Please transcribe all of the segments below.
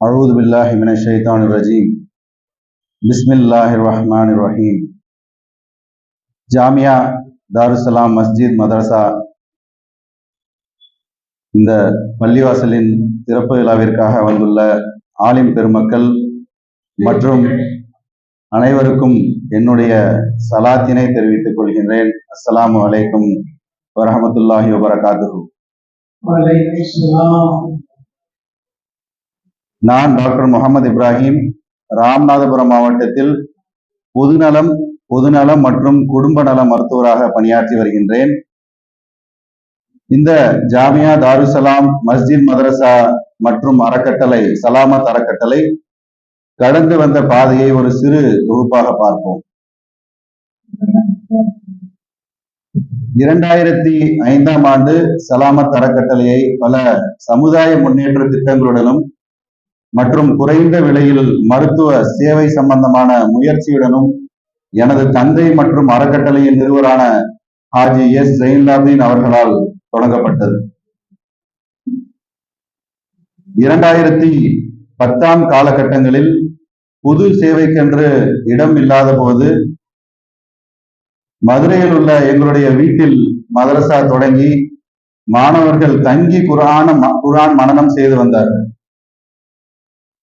أعوذ بالله من الشيطان الرجيم بسم الله الرحمن الرحيم ஜாமியா தாருசலாம் மஸ்ஜித் மதரசா இந்த பள்ளிவாசலின் திறப்பு விழாவிற்காக வந்துள்ள ஆலிம் பெருமக்கள் மற்றும் அனைவருக்கும் என்னுடைய சலாத்தினை தெரிவித்துக் கொள்கின்றேன் அஸ்ஸலாமு அலைக்கும் வரஹமத்துல்லாஹி வபரகாத்துஹு وعليكم السلام நான் டாக்டர் முகமது இப்ராஹிம் ராமநாதபுரம் மாவட்டத்தில் பொதுநலம் பொதுநலம் மற்றும் குடும்ப நல மருத்துவராக பணியாற்றி வருகின்றேன். இந்த ஜாமியா தாருசலாம் மஸ்ஜித் மதரசா மற்றும் அறக்கட்டளை சலாமத் அறக்கட்டளை கடந்து வந்த பாதையை ஒரு சிறு தொகுப்பாக பார்ப்போம். இரண்டாயிரத்தி ஐந்தாம் ஆண்டு சலாமத் அறக்கட்டளையை பல சமுதாய முன்னேற்ற திட்டங்களுடனும் மற்றும் குறைந்த விலையில் மருத்துவ சேவை சம்பந்தமான முயற்சியுடனும் எனது தந்தை மற்றும் அறக்கட்டளையின் நிறுவரான ஹாஜி எஸ். ஜெயின்லாபீன் அவர்களால் தொடங்கப்பட்டது. இரண்டாயிரத்தி பத்தாம் காலகட்டங்களில் பொது சேவைக்கென்று இடம் இல்லாத போது மதுரையில் உள்ள எங்களுடைய வீட்டில் மதரசா தொடங்கி மாணவர்கள் தங்கி குரான குரான் மனநம் செய்து வந்தார்கள்.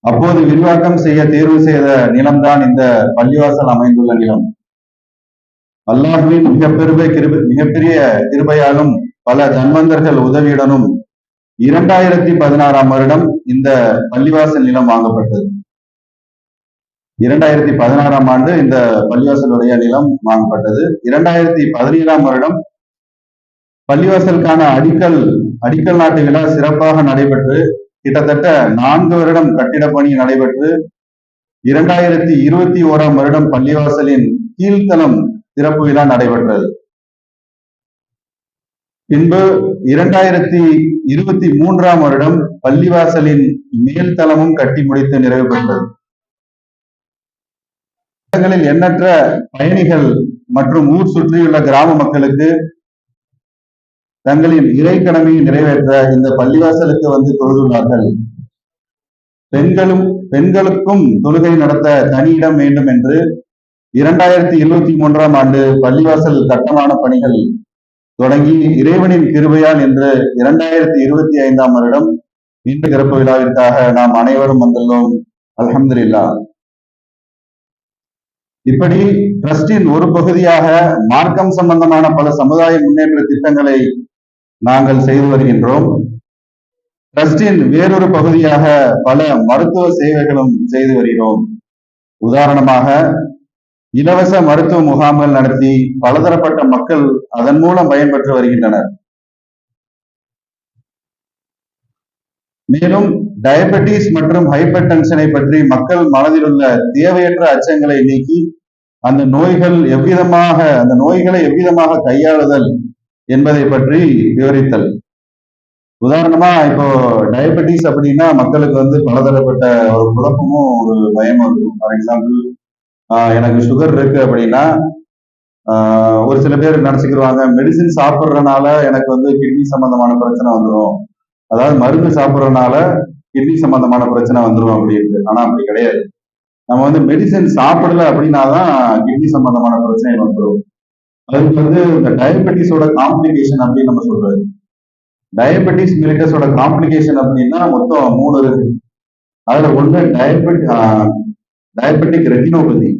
அப்போது விரிவாக்கம் செய்ய தேர்வு செய்த நிலம்தான் இந்த பள்ளிவாசல் அமைந்துள்ள நிலம். அல்லாஹுவின் மிகப்பெரிய மிகப்பெரிய கிருபையாலும் பல தன்வந்தர்கள் உதவியுடனும் இரண்டாயிரத்தி பதினாறாம் வருடம் இந்த பள்ளிவாசல் நிலம் வாங்கப்பட்டது. இரண்டாயிரத்தி பதினாறாம் ஆண்டு இந்த பள்ளிவாசலுடைய நிலம் வாங்கப்பட்டது. இரண்டாயிரத்தி பதினேழாம் வருடம் பள்ளிவாசலுக்கான அடிக்கல் அடிக்கல் நாட்டு விழா சிறப்பாக நடைபெற்று கிட்டத்தட்ட நான்கு வருடம் கட்டிட பணி நடைபெற்று இரண்டாயிரத்தி இருபத்தி ஓராம் வருடம் பள்ளிவாசலின் கீழ்த்தளம் திறப்பு விழா நடைபெற்றது. பின்பு இரண்டாயிரத்தி இருபத்தி மூன்றாம் வருடம் பள்ளிவாசலின் மேல்தளமும் கட்டி முடித்து நிறைவு பெற்றது. எண்ணற்ற பயணிகள் மற்றும் ஊர் சுற்றியுள்ள கிராம மக்களுக்கு தங்களின் இறை கடமையை நிறைவேற்ற இந்த பள்ளிவாசலுக்கு வந்து தொழுதுள்ளார்கள். பெண்களும் பெண்களுக்கும் தொழுகை நடத்த தனி இடம் வேண்டும் என்று இரண்டாயிரத்தி இருபத்தி மூன்றாம் ஆண்டு பள்ளிவாசல் கட்டமான பணிகள் தொடங்கி இறைவனின் கிருபையால் என்று இரண்டாயிரத்தி இருபத்தி ஐந்தாம் வருடம் இன்று திறப்பு விழாவிற்காக நாம் அனைவரும் வந்துள்ளோம். அல்ஹம்துலில்லா. இப்படி ட்ரஸ்டின் ஒரு பகுதியாக மார்க்கம் சம்பந்தமான பல சமுதாய முன்னேற்ற திட்டங்களை நாங்கள் செய்து வருகின்றோம். ட்ரஸ்டின் வேறொரு பகுதியாக பல மருத்துவ சேவைகளும் செய்து வருகிறோம். உதாரணமாக இலவச மருத்துவ முகாம்கள் நடத்தி பலதரப்பட்ட மக்கள் அதன் மூலம் பயன்பெற்று வருகின்றனர். மேலும் டயபெட்டிஸ் மற்றும் ஹைப்பர் டென்ஷனை பற்றி மக்கள் மனதில் உள்ள தேவையற்ற அச்சங்களை நீக்கி அந்த நோய்கள் எவ்விதமாக அந்த நோய்களை எவ்விதமாக கையாளுதல் என்பதை பற்றி விவரித்தல். உதாரணமா இப்போ டயபெட்டிஸ் அப்படின்னா மக்களுக்கு வந்து பலதரப்பட்ட ஒரு குழப்பமும் ஒரு பயமும் இருக்கும். ஃபார் எக்ஸாம்பிள் எனக்கு சுகர் இருக்கு அப்படின்னா ஆஹ் ஒரு சில பேர் நினச்சிக்கிடுவாங்க மெடிசின் சாப்பிட்றதுனால எனக்கு வந்து கிட்னி சம்பந்தமான பிரச்சனை வந்துடும் அதாவது மருந்து சாப்பிட்றதுனால கிட்னி சம்பந்தமான பிரச்சனை வந்துடும் அப்படின்ட்டு. ஆனா அப்படி கிடையாது. நம்ம வந்து மெடிசன் சாப்பிடல அப்படின்னா தான் கிட்னி சம்பந்தமான பிரச்சனை வந்துடும் அதுக்கு வந்து இந்த டயபெட்டிஸோட காம்ப்ளிகேஷன் அப்படின்னு நம்ம சொல்றது டயபெட்டிஸ் மிலிட்டஸோட காம்ப்ளிகேஷன் அப்படின்னா மொத்தம் மூணு. இருக்கு அதுல ஒன்று டயபெட் டயபெட்டிக் ரெட்டினோபதி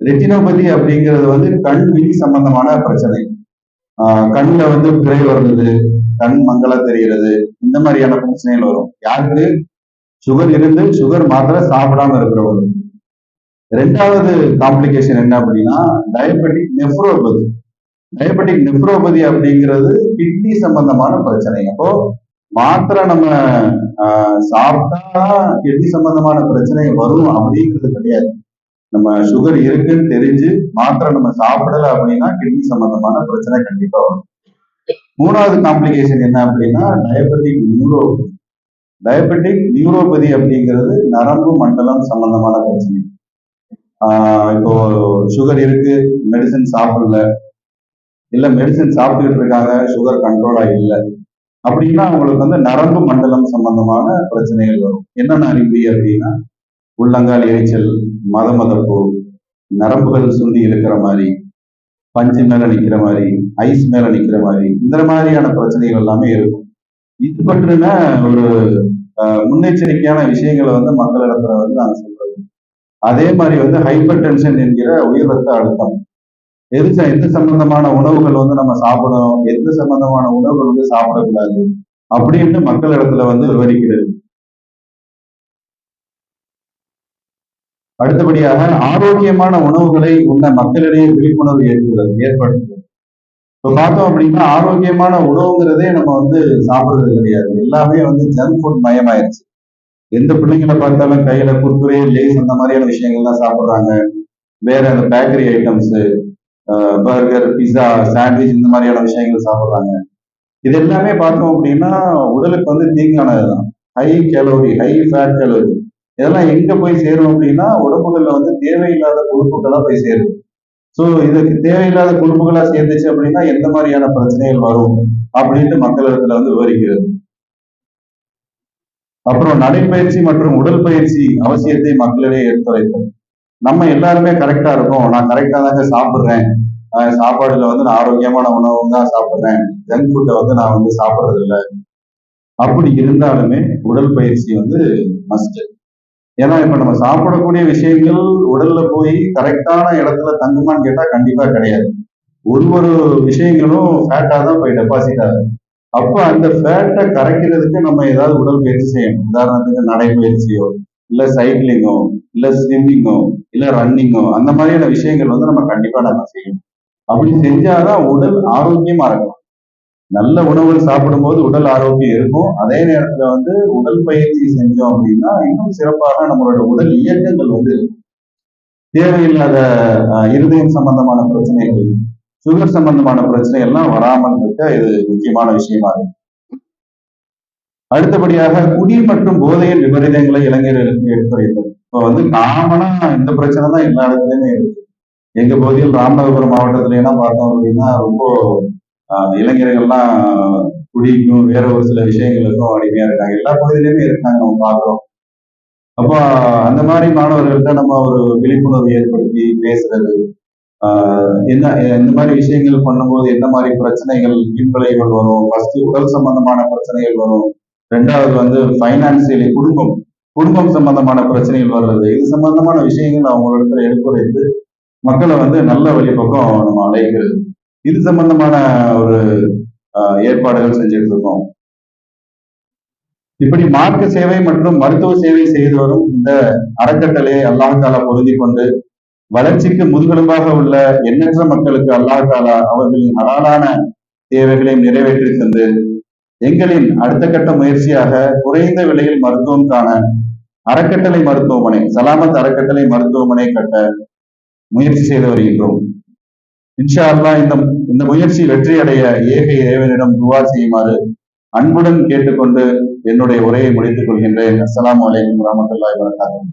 ரெட்டினோபதி அப்படிங்கிறது வந்து கண் விழி சம்பந்தமான பிரச்சனை. கண்ணில் வந்து பிறை வர்றது கண் மங்களா தெரிகிறது இந்த மாதிரியான பிரச்சனைகள் வரும். யாருக்கு? சுகர் இருந்து சுகர் மாத்திரை சாப்பிடாம இருக்கிறவங்க ரெண்டாவது காம்ப்ளிகேஷன் என்ன அப்படின்னா டயபெட்டிக் நெஃப்ரோபதி டயபெட்டிக் நெப்ரோபதி அப்படிங்கிறது கிட்னி சம்பந்தமான பிரச்சனை. அப்போ மாத்திரை நம்ம ஆஹ், சாப்பிட்டா கிட்னி சம்பந்தமான பிரச்சனை வரும் அப்படிங்கிறது கிடையாது. நம்ம சுகர் இருக்குன்னு தெரிஞ்சு மாத்திரை நம்ம சாப்பிடல அப்படின்னா கிட்னி சம்பந்தமான பிரச்சனை கண்டிப்பா வரும். மூணாவது காம்ப்ளிகேஷன் என்ன அப்படின்னா டயபெட்டிக் நியூரோபதி டயபெட்டிக் நியூரோபதி அப்படிங்கிறது நரம்பு மண்டலம் சம்பந்தமான பிரச்சனை. ஆஹ் இப்போ சுகர் இருக்கு மெடிசன் சாப்பிடல இல்ல மெடிசன் சாப்பிட்டுக்கிட்டு இருக்காங்க சுகர் கண்ட்ரோலா இல்லை. அப்படின்னா அவங்களுக்கு வந்து நரம்பு மண்டலம் சம்பந்தமான பிரச்சனைகள் வரும். என்னென்ன அறிகுறி அப்படின்னா உள்ளங்கால் எரிச்சல் மத மதப்பு நரம்புகள் சுண்டி இருக்கிற மாதிரி பஞ்சு மேல நிக்கிற மாதிரி ஐஸ் மேல நிக்கிற மாதிரி இந்த மாதிரியான பிரச்சனைகள் எல்லாமே இருக்கும். இது பற்றின ஒரு முன்னெச்சரிக்கையான விஷயங்களை வந்து மக்களிடத்துல வந்து நான் சொல்றேன். அதே மாதிரி வந்து ஹைப்பர் டென்ஷன் என்கிற உயர் ரத்த அழுத்தம். எது எந்த சம்பந்தமான உணவுகள் வந்து நம்ம சாப்பிடணும்? எந்த சம்பந்தமான உணவுகள் வந்து சாப்பிடக்கூடாது? அப்படின்னு மக்கள் இடத்துல வந்து விவரிக்கிறது. அடுத்தபடியாக ஆரோக்கியமான உணவுகளை உண்ண மக்களிடையே விழிப்புணர்வு ஏற்படுறது ஏற்படுத்து இப்போ பார்த்தோம் அப்படின்னா ஆரோக்கியமான உணவுங்கிறதே நம்ம வந்து சாப்பிடுறது கிடையாது. எல்லாமே வந்து ஜங்க் ஃபுட் மயமாயிருச்சு. எந்த பிள்ளைங்களை பார்த்தாலும் கையில குர்குரே லேஸ் அந்த மாதிரியான விஷயங்கள் தான் சாப்பிடுறாங்க. வேற அந்த bakery items burger pizza sandwich இந்த மாதிரியான விஷயங்கள் சாப்பிடுறாங்க. இது எல்லாமே பார்த்தோம் அப்படின்னா உடலுக்கு வந்து தீங்கானதுதான். High calorie high fat calorie இதெல்லாம் எங்க போய் சேரும் அப்படின்னா உடம்புகள்ல வந்து தேவையில்லாத கொழுப்புகளா போய் சேரும் ஸோ இதுக்கு தேவையில்லாத கொழுப்புகளா சேர்ந்துச்சு அப்படின்னா எந்த மாதிரியான பிரச்சனைகள் வரும் அப்படின்ட்டு மக்களிடத்துல வந்து விவரிக்கிறது. அப்புறம் நடைப்பயிற்சி மற்றும் உடல் பயிற்சி அவசியத்தை மக்களிடையே எடுத்துரைத்தல். நம்ம எல்லாருமே கரெக்டா இருக்கும். நான் கரெக்டா தாங்க சாப்பிடுறேன். சாப்பாடுல வந்து நான் ஆரோக்கியமான உணவு தான் சாப்பிடுறேன். ஜங்க் ஃபுட்டை வந்து நான் வந்து சாப்பிட்றது இல்லை அப்படி இருந்தாலுமே உடல் பயிற்சி வந்து மஸ்ட் ஏன்னா இப்ப நம்ம சாப்பிடக்கூடிய விஷயங்கள் உடல்ல போய் கரெக்டான இடத்துல தங்குமான்னு கேட்டா கண்டிப்பா கிடையாது. ஒரு ஒரு விஷயங்களும் ஃபேட்டா தான் போய் டெபாசிட் ஆகுது. அப்ப அந்த ஃபேட்டை கரைக்கிறதுக்கு நம்ம ஏதாவது உடல் பயிற்சி செய்யணும். உதாரணத்துக்கு நடைப்பயிற்சியோ இல்ல சைக்கிளிங்கோ இல்ல ஸ்விம்மிங்கோ இல்ல ரன்னிங்கோ அந்த மாதிரியான விஷயங்கள் வந்து நம்ம கண்டிப்பா நம்ம செய்யணும். அப்படி செஞ்சாதான் உடல் ஆரோக்கியமா இருக்கும். நல்ல உணவுகள் சாப்பிடும்போது உடல் ஆரோக்கியம் இருக்கும். அதே நேரத்துல வந்து உடல் பயிற்சி செஞ்சோம் அப்படின்னா இன்னும் சிறப்பாக நம்மளோட உடல் இயக்கங்கள் வந்து தேவையில்லாத இருதயம் சம்பந்தமான பிரச்சனைகள் சுகர் சம்பந்தமான பிரச்சனை எல்லாம் வராமல் இருக்க இது முக்கியமான விஷயமா இருக்கு. அடுத்தபடியாக குடி மற்றும் போதையின் விபரீதங்களை இளைஞர்களுக்கு எடுத்துரைத்தது இப்போ வந்து காமனா இந்த பிரச்சனை தான் எல்லா இடத்துலயுமே இருக்கு. எங்க பகுதியில் ராமநாதபுரம் மாவட்டத்துல எல்லாம் பார்த்தோம் அப்படின்னா ரொம்ப ஆஹ், இளைஞர்கள்லாம் குடிக்கும் வேற ஒரு சில விஷயங்களுக்கும் அடிமையா இருக்காங்க. எல்லா பகுதியிலுமே இருக்காங்க நம்ம பார்க்குறோம். அப்போ அந்த மாதிரி மாணவர்கள்ட்ட நம்ம ஒரு விழிப்புணர்வு ஏற்படுத்தி பேசுறது ஆஹ் என்ன இந்த மாதிரி விஷயங்கள் பண்ணும்போது என்ன மாதிரி பிரச்சனைகள் பின்விளைவுகள் வரும்? ஃபர்ஸ்ட் உடல் சம்பந்தமான பிரச்சனைகள் வரும். ரெண்டாவது வந்து ஃபைனான்சியலி குடும்பம். குடும்பம் சம்பந்தமான பிரச்சனைகள் வர்றது. இது சம்பந்தமான விஷயங்கள் அவங்களிடத்துல எடுத்துரைத்து மக்களை வந்து நல்ல வழி பக்கம் நம்ம அழைக்கிறது இது சம்பந்தமான ஒரு ஆஹ், ஏற்பாடுகள் செஞ்சுட்டு இருக்கோம் இப்படி மார்க்க சேவை மற்றும் மருத்துவ சேவை செய்து வரும் இந்த அறக்கட்டளை அல்லாஹ் பொருந்தி கொண்டு வளர்ச்சிக்கு முதுகெலும்பாக உள்ள எண்ணற்ற மக்களுக்கு அல்லாஹ் அவர்களின் ஹலாலான தேவைகளை நிறைவேற்றி தந்து எங்களின் அடுத்த கட்ட முயற்சியாக குறைந்த விலையில் மருத்துவம் காண அறக்கட்டளை மருத்துவமனை சலாமத் அறக்கட்டளை மருத்துவமனை கட்ட முயற்சி செய்து வருகின்றோம். இன்ஷா அல்லாஹ் இந்த இந்த முயற்சி வெற்றி அடைய ஏக இறைவனிடம் துவா செய்யுமாறு அன்புடன் கேட்டுக்கொண்டு என்னுடைய உரையை முடித்துக் கொள்கின்றேன். அஸ்லாம் வலைக்கம் வரஹ்மத்துல்லாஹி வபரகாத்துஹு.